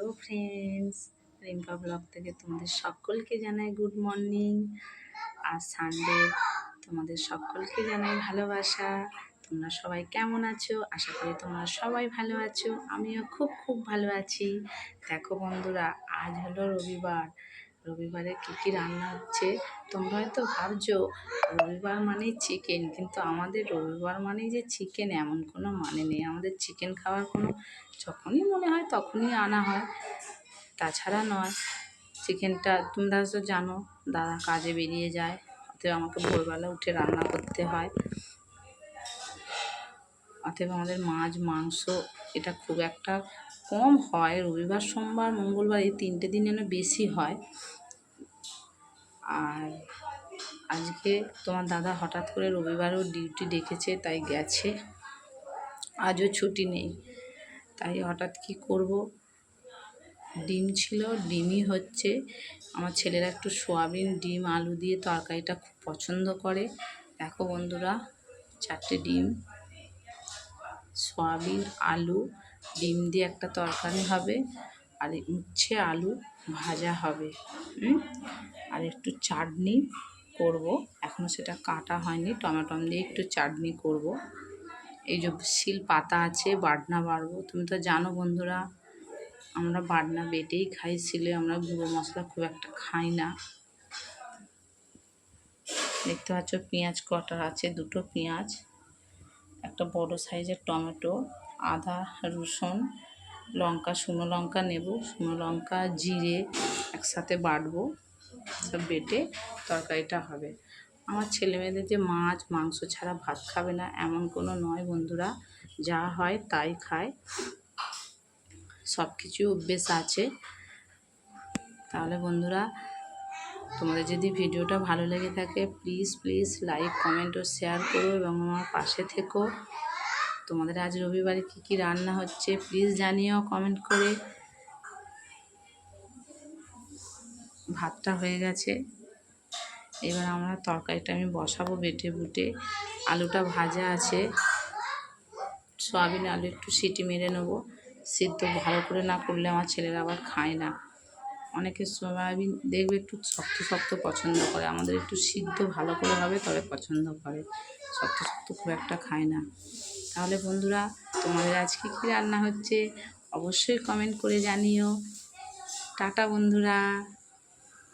Hello friends Rimpa blog থেকে তোমাদের সকলকে জানাই গুড মর্নিং। আর সানডে তোমাদের সকলকে জানাই ভালোবাসা। তোমরা সবাই কেমন আছো? আশা করি তোমরা সবাই ভালো আছো। আমিও খুব খুব ভালো আছি। দেখো বন্ধুরা, আজ হলো রবিবার। রবিবারে কী কী রান্না হচ্ছে, তোমরা হয়তো ভাবছ, রবিবার মানেই চিকেন কিন্তু আমাদের রবিবার মানেই যে চিকেন এমন কোনো মানে নেই। আমাদের চিকেন খাওয়ার কোনো যখনই মনে হয় তখনই আনা হয়। তাছাড়া নয় চিকেনটা তোমরা তো জানো, দাদা কাজে বেরিয়ে যায়, অতএব আমাকে ভোরবেলা উঠে রান্না করতে হয়। অতএব আমাদের মাছ, মাংস, এটা খুব একটা কম হয়। রবিবার, সোমবার, মঙ্গলবার এই তিনটে দিন যেন বেশি হয়। আর আজকে তোমার দাদা হঠাৎ করে রবিবারও ডিউটি ডেকেছে, তাই গেছে। আজও ছুটি নেই। তাই হঠাৎ কি করব? ডিম ছিল, ডিমই হচ্ছে। আমার ছেলেরা একটু সোয়াবিন, ডিম, আলু দিয়ে তরকারিটা খুব পছন্দ করে। দেখো বন্ধুরা, চারটে ডিম, সোয়াবিন, আলু, ডিম দিয়ে একটা তরকারি হবে। আর উচ্ছে আলু ভাজা হবে আর একটু চাটনি করব। এখনও সেটা কাটা হয়নি টমেটম দিয়ে একটু চাটনি করব। এই যে শিল পাতা আছে, বাটনা বাড়বো। তুমি তো জানো বন্ধুরা, আমরা বাটনা বেটেই খাই, শিলে আমরা গুঁড়ো মশলা খুব একটা খাই না। দেখতে পাচ্ছ পেঁয়াজ কটার আছে, দুটো পেঁয়াজ, একটা বড় সাইজের টমেটো, আদা, রসুন লঙ্কা, শুকনো লঙ্কা নেব, শুকনো লঙ্কা, জিরে একসাথে বাটবো, সব বেটে তরকারিটা হবে। আমার ছেলে মেয়েদের যে মাছ, মাংস ছাড়া ভাত খাবে না, এমন কোনো নয় বন্ধুরা, যা হয় তাই খায়। সব কিছু অভ্যেস আছে। তাহলে বন্ধুরা, তোমাদের যদি ভিডিওটা ভালো লেগে থাকে প্লিজ প্লিজ লাইক কমেন্ট ও শেয়ার করো এবং আমার পাশে থেকো। তোমাদের আজ রবিবারে কী কী রান্না হচ্ছে প্লিজ জানিও কমেন্ট করে। ভাতটা হয়ে গেছে। এবার আমরা তরকারিটা আমি বসাবো বেটে বুটে। আলুটা ভাজা আছে। সয়াবিন আলু একটু সিটি মেরে নেব। সিদ্ধ ভালো করে না করলে আমার ছেলেরা আবার খায় না। অনেকে সয়াবিন দেখবে একটু শক্ত শক্ত পছন্দ করে। আমাদের একটু সিদ্ধ ভালো করে হবে, তবে পছন্দ করে। শক্ত শক্ত খুব একটা খায় না। তাহলে বন্ধুরা তোমাদের আজকে কী রান্না হচ্ছে? অবশ্যই কমেন্ট করে জানিও। টাটা বন্ধুরা।